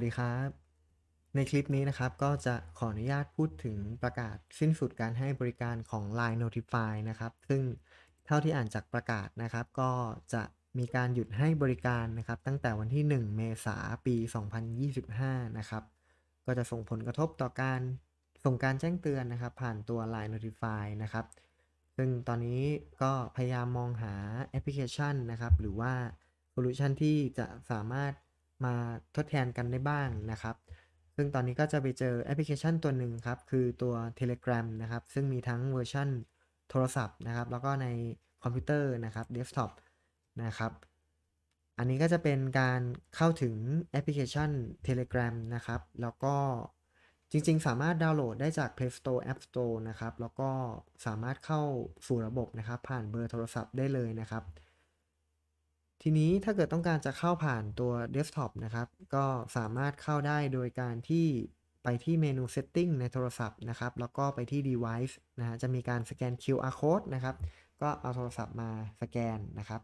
สดีครับ ในคลิปนี้นะครับก็จะขออนุญาตพูดถึงประกาศสิ้นสุดการให้บริการของ Line Notify นะครับ ซึ่งเท่าที่อ่านจากประกาศนะครับ ก็จะมีการหยุดให้บริการนะครับ ตั้งแต่วันที่ 1 เมษายนปี 2025 นะครับ ก็จะส่งผลกระทบต่อการส่งการแจ้งเตือนนะครับ ผ่านตัว Line Notify นะครับ ซึ่งตอนนี้ก็พยายามมองหาแอปพลิเคชันนะครับ หรือว่าโซลูชันที่จะสามารถ มาทดแทนกันได้บ้างนะครับ ซึ่งตอนนี้ก็จะไปเจอแอปพลิเคชันตัวหนึ่งครับ คือตัว Telegram นะครับ ซึ่งมีทั้งเวอร์ชันโทรศัพท์นะครับ แล้วก็ในคอมพิวเตอร์นะครับเดสก์ท็อปนะครับ อันนี้ก็จะเป็นการเข้าถึงแอปพลิเคชัน Telegram นะครับ แล้วก็จริงๆ สามารถดาวน์โหลดได้จาก Play Store App Store นะครับ แล้วก็สามารถเข้าสู่ระบบนะครับ ผ่านเบอร์โทรศัพท์ได้เลยนะครับ ทีนี้ถ้าเกิดต้องการจะเข้าผ่านตัวเดสก์ท็อปนะครับ ก็สามารถเข้าได้โดยการที่ไปที่เมนู Setting ในโทรศัพท์นะครับ แล้วก็ไปที่ Device นะฮะจะมีการสแกน QR Code นะครับ ก็เอาโทรศัพท์มาสแกนนะครับ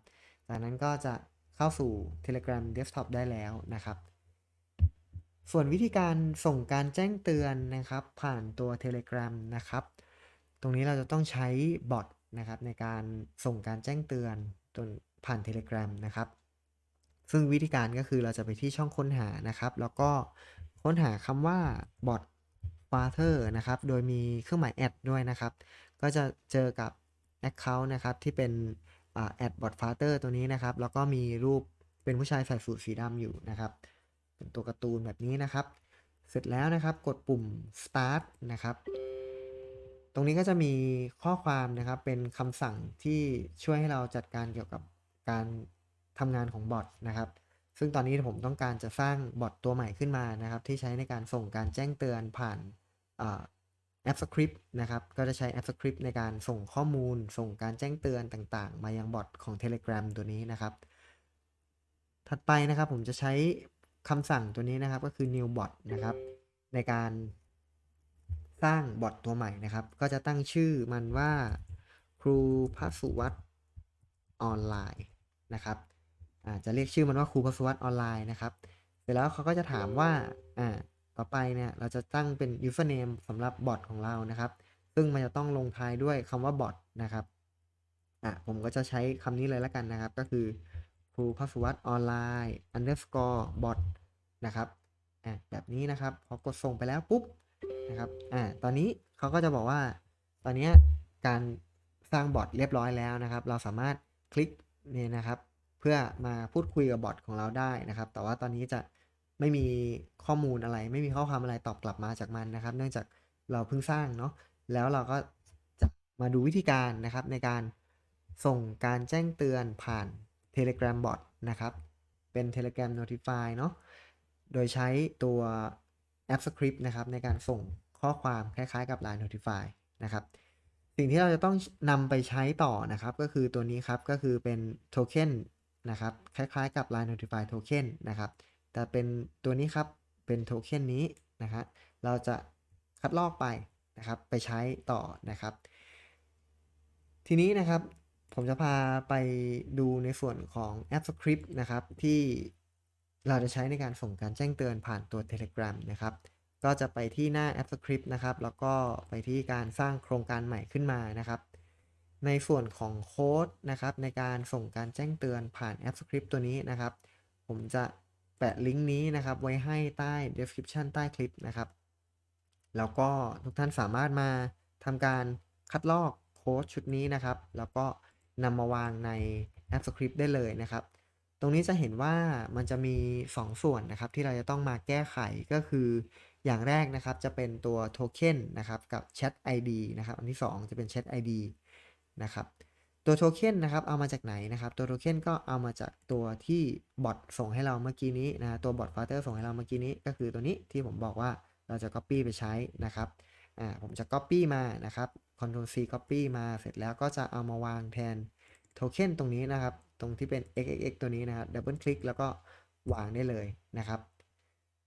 จากนั้นก็จะเข้าสู่ Telegram Desktop ได้แล้วนะครับ ส่วนวิธีการส่งการแจ้งเตือนนะครับ ผ่านตัว Telegram นะครับ ตรงนี้เราจะต้องใช้บอท นะครับในการส่งการแจ้งเตือนตัวผ่าน Telegram นะครับ ซึ่งวิธีการก็คือเราจะไปที่ช่องค้นหานะครับ แล้วก็ค้นหาคำว่า bot father นะครับ โดยมีเครื่องหมายแอดด้วยนะครับ ก็จะเจอกับ Account นะครับที่เป็นแอด bot father ตัวนี้นะครับ แล้วก็มีรูปเป็นผู้ชายใส่สูทสีดำอยู่นะครับ เป็นตัวการ์ตูนแบบนี้นะครับ เสร็จแล้วนะครับกดปุ่ม start นะครับ ตรงนี้ก็จะมีข้อความนะครับเป็นคำสั่งที่ช่วยให้เราจัดการเกี่ยวกับการทำงานของบอทนะครับ ซึ่งตอนนี้ผมต้องการจะสร้างบอทตัวใหม่ขึ้นมานะครับ ที่ใช้ในการส่งการแจ้งเตือนผ่านแอปสคริปต์นะครับ ก็จะใช้แอปสคริปต์ในการส่งข้อมูล ส่งการแจ้งเตือนต่างๆ มายังบอทของ Telegram ตัวนี้นะครับ ถัดไปนะครับผมจะใช้คำสั่งตัวนี้นะครับก็คือ new bot นะครับในการ สร้างบอทตัวใหม่นะครับ ก็จะตั้งชื่อมันว่าครูพัสุวัตออนไลน์นะครับอาจจะเรียกชื่อมันว่าครูพัสุวัตออนไลน์นะครับ เสร็จแล้วเขาก็จะถามว่าอ่าต่อไปเนี่ยเราจะตั้งเป็น username สำหรับบอทของเรานะครับ ซึ่งมันจะต้องลงท้ายด้วยคำว่าบอทนะครับอะผมก็จะใช้คำนี้เลยแล้วกันนะครับ ก็คือครูพัสวัตออนไลน์ underscore bot นะครับอะแบบนี้นะครับ พอกดส่งไปแล้วปุ๊บ นะครับ อ่า ตอนนี้เขาก็จะบอกว่า ตอนนี้การสร้างบอทเรียบร้อยแล้วนะครับ เราสามารถคลิกเนี่ยนะครับ เพื่อมาพูดคุยกับบอทของเราได้นะครับ แต่ว่าตอนนี้จะไม่มีข้อมูลอะไร ไม่มีข้อความอะไรตอบกลับมาจากมันนะครับ เนื่องจากเราเพิ่งสร้างเนาะ แล้วเราก็จะมาดูวิธีการนะครับในการส่งการแจ้งเตือนผ่าน Telegram bot นะครับ เป็น Telegram Notify เนาะ โดยใช้ตัว แอป Script นะครับในการส่งข้อความคล้ายๆกับ Line Notify นะครับสิ่งที่เราจะต้องนำไปใช้ต่อนะครับ ก็คือตัวนี้ครับ ก็คือเป็นโทเค็นนะครับคล้ายๆกับ Line Notify Token นะครับ แต่เป็นตัวนี้ครับเป็นโทเค็นนี้นะฮะเราจะคัดลอกไปนะครับไปใช้ต่อนะครับ ทีนี้นะครับผมจะพาไปดูในส่วนของแอป Script นะครับที่ เราจะใช้ในการส่งการแจ้งเตือนผ่านตัว Telegram นะครับ ก็จะไปที่หน้าแอป Script นะครับ แล้วก็ไปที่การสร้างโครงการใหม่ขึ้นมานะครับ ในส่วนของโค้ดนะครับในการส่งการแจ้งเตือนผ่านแอป Script ตัวนี้นะครับ ผมจะแปะลิงก์นี้นะครับไว้ให้ใต้ description ใต้คลิปนะครับ แล้วก็ทุกท่านสามารถมาทำการคัดลอกโค้ดชุดนี้นะครับ แล้วก็นำมาวางในแอป Script ได้เลยนะครับ รงนี้จะเห็นว่ามันจะมี 2 ส่วนนะครับที่เราจะต้องมาแก้ไขก็คืออย่างแรกนะครับจะเป็นตัวโทเค็นนะครับกับ Chat ID นะครับอันที่ 2 จะเป็น Chat ID นะครับตัวโทเค็นนะครับเอามาจากไหนนะครับตัวโทเค็นก็เอามาจากตัวที่บอทส่งให้เราเมื่อกี้นี้นะตัวบอทฟาเตอร์ส่งให้เราเมื่อกี้นี้ ก็คือตัวนี้ที่ผมบอกว่าเราจะ Copy ไปใช้นะครับอ่าผมจะ Copy มานะครับ Ctrl C Copy มาเสร็จแล้วก็จะเอามาวางแทนโทเค็นตรงนี้นะครับ ตรงที่เป็น xxx ตัวนี้นะครับดับเบิลคลิกแล้วก็วางได้เลยนะครับ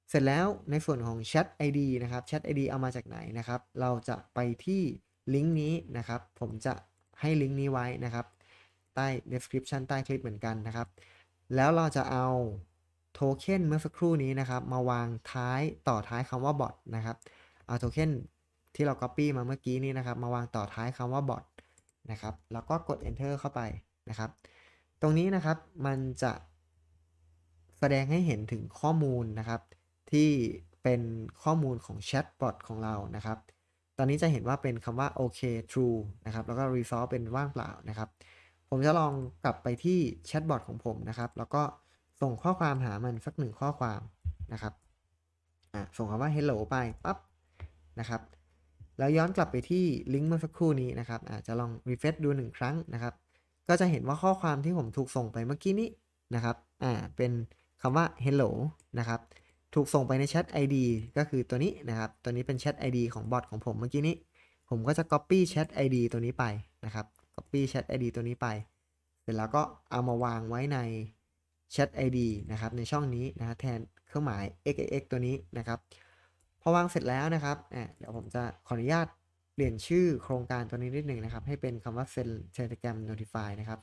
เสร็จแล้วในส่วนของ Chat ID นะครับ Chat ID เอามาจากไหนนะครับ เราจะไปที่ลิงก์นี้นะครับ ผมจะให้ลิงก์นี้ไว้นะครับ ใต้ description ใต้คลิปเหมือนกันนะครับ แล้วเราจะเอาโทเค็นเมื่อสักครู่นี้นะครับ มาวางท้ายต่อท้ายคำว่า bot นะครับ เอาโทเค็นที่เรา copy มาเมื่อกี้นี้นะครับ มาวางต่อท้ายคำว่า bot นะครับ แล้วก็กด enter เข้าไปนะครับ ตรงนี้นะครับมันจะแสดงให้เห็นถึงข้อมูลนะครับ ที่เป็นข้อมูลของแชทบอทของเรานะครับ ตอนนี้จะเห็นว่าเป็นคำว่าโอเค true นะครับ แล้วก็ resolve เป็นว่างเปล่านะครับ ผมจะลองกลับไปที่แชทบอทของผมนะครับ แล้วก็ส่งข้อความหามันสักหนึ่งข้อความนะครับอะส่งคำว่า hello ไปปั๊บนะครับแล้วย้อนกลับไปที่ลิงก์เมื่อสักครู่นี้นะครับอาจจะลอง refresh ดูหนึ่งครั้งนะครับ ก็จะเห็นว่าข้อความที่ผมถูกส่งไปเมื่อกี้นี้นะครับ อ่า เป็นคำว่า hello นะครับ ถูกส่งไปในแชท ID ก็คือตัวนี้นะครับ ตัวนี้เป็นแชท ID ของบอทของผมเมื่อกี้นี้ ผมก็จะ copy แชท ID ตัวนี้ไปนะครับ copy แชท ID ตัวนี้ไป เสร็จแล้วก็เอามาวางไว้ในแชท ID นะครับ ในช่องนี้นะแทนเครื่องหมาย xx ตัวนี้นะครับ พอวางเสร็จแล้วนะครับ อ่าเดี๋ยวผมจะขออนุญาต เปลี่ยนชื่อโครงการตัวนี้นิดหนึ่งนะครับ ให้เป็นคำว่า send telegram notify นะครับ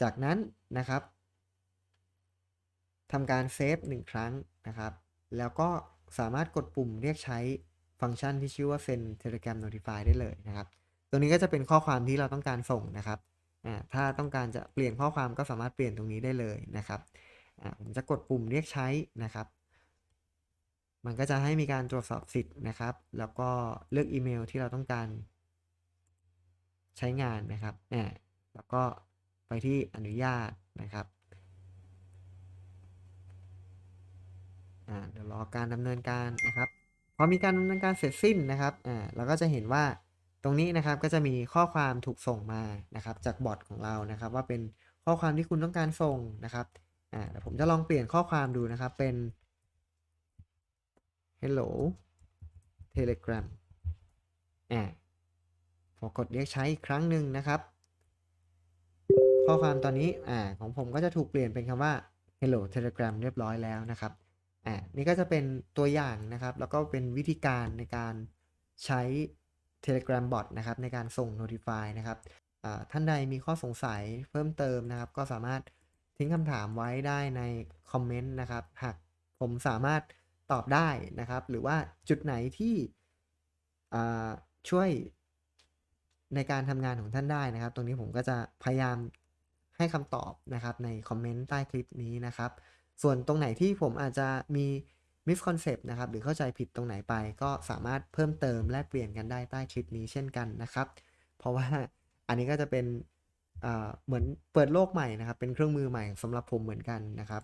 จากนั้นนะครับทำการเซฟหนึ่งครั้งนะครับ แล้วก็สามารถกดปุ่มเรียกใช้ฟังก์ชันที่ชื่อว่า send telegram notify ได้เลยนะครับ ตัวนี้ก็จะเป็นข้อความที่เราต้องการส่งนะครับ ถ้าต้องการจะเปลี่ยนข้อความก็สามารถเปลี่ยนตรงนี้ได้เลยนะครับ ผมจะกดปุ่มเรียกใช้นะครับ มันก็จะให้มีการตรวจสอบสิทธิ์นะครับ แล้วก็เลือกอีเมลที่เราต้องการใช้งานนะครับอ่าแล้วก็ไปที่อนุญาตนะครับอ่าเดี๋ยวรอการดำเนินการนะครับ พอมีการดำเนินการเสร็จสิ้นนะครับอ่าเราก็จะเห็นว่าตรงนี้นะครับก็จะมีข้อความถูกส่งมานะครับ จากบอทของเรานะครับ ว่าเป็นข้อความที่คุณต้องการส่งนะครับอ่าเดี๋ยวผมจะลองเปลี่ยนข้อความดูนะครับเป็น hello telegram อ่าพอกดเรียกใช้อีกครั้งหนึ่งนะครับ ข้อความตอนนี้อ่าของผมก็จะถูกเปลี่ยนเป็นคำว่า hello telegram เรียบร้อยแล้วนะครับอ่านี่ก็จะเป็นตัวอย่างนะครับ แล้วก็เป็นวิธีการในการใช้ Telegram bot นะครับ ในการส่ง notify นะครับอ่าท่านใดมีข้อสงสัยเพิ่มเติมนะครับ ก็สามารถทิ้งคำถามไว้ได้ในคอมเมนต์นะครับ หากผมสามารถ ตอบได้นะครับ หรือว่าจุดไหนที่ช่วยในการทำงานของท่านได้นะครับ ตรงนี้ผมก็จะพยายามให้คำตอบนะครับในคอมเมนต์ใต้คลิปนี้นะครับ ส่วนตรงไหนที่ผมอาจจะมี misconcept นะครับ หรือเข้าใจผิดตรงไหนไปก็สามารถเพิ่มเติมแลกเปลี่ยนกันได้ใต้คลิปนี้เช่นกันนะครับ เพราะว่าอันนี้ก็จะเป็นเหมือนเปิดโลกใหม่นะครับ เป็นเครื่องมือใหม่สำหรับผมเหมือนกันนะครับ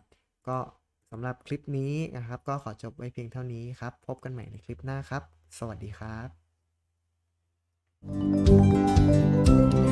ก็ สำหรับคลิปนี้นะครับ ก็ขอจบไว้เพียงเท่านี้ครับ พบกันใหม่ในคลิปหน้าครับ สวัสดีครับ